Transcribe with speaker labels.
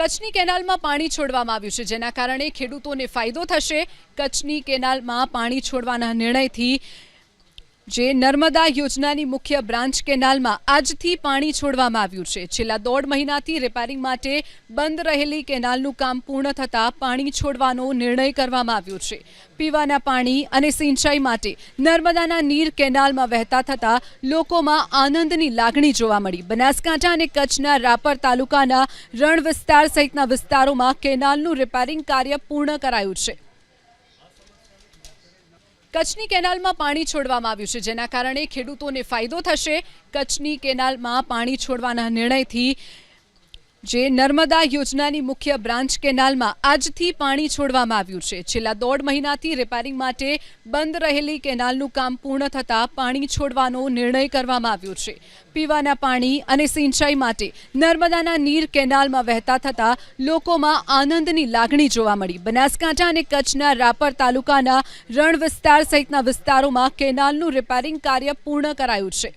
Speaker 1: કચ્છની કેનાલમાં પાણી છોડવામાં આવ્યું છે, જેના કારણે ખેડૂતોને ફાયદો થશે. કચ્છની કેનાલમાં પાણી છોડવાના નિર્ણયથી જે નર્મદા યોજનાની મુખ્ય બ્રાન્ચ કેનાલમાં આજથી પાણી છોડવામાં આવ્યું છે. છેલ્લા દોઢ મહિનાથી રિપેરિંગ માટે બંધ રહેલી કેનાલનું કામ પૂર્ણ થતાં પાણી છોડવાનો નિર્ણય કરવામાં આવ્યો છે. પીવાના પાણી અને સિંચાઈ માટે નર્મદાના નીર કેનાલમાં વહેતા થતાં લોકોમાં આનંદની લાગણી જોવા મળી. બનાસકાંઠા અને કચ્છના રાપર તાલુકાના રણ વિસ્તાર સહિતના વિસ્તારોમાં કેનાલનું રિપેરિંગ કાર્ય પૂર્ણ કરાયું છે. કચ્છની કેનાલમાં પાણી છોડવામાં આવ્યું છે, જેના કારણે ખેડૂતોને ફાયદો થશે. કચ્છની કેનાલમાં પાણી છોડવાના નિર્ણયથી જે નર્મદા યોજનાની મુખ્ય બ્રાન્ચ કેનાલમાં આજથી પાણી છોડવામાં આવ્યું છે. છેલ્લા દોઢ મહિનાથી રિપેરિંગ માટે બંધ રહેલી કેનાલનું કામ પૂર્ણ થતાં પાણી છોડવાનો નિર્ણય કરવામાં આવ્યો છે. પીવાના પાણી અને સિંચાઈ માટે નર્મદાના નીર કેનાલમાં વહેતા થતાં લોકોમાં આનંદની લાગણી જોવા મળી. બનાસકાંઠા અને કચ્છના રાપર તાલુકાના રણ વિસ્તાર સહિતના વિસ્તારોમાં કેનાલનું રિપેરિંગ કાર્ય પૂર્ણ કરાયું છે.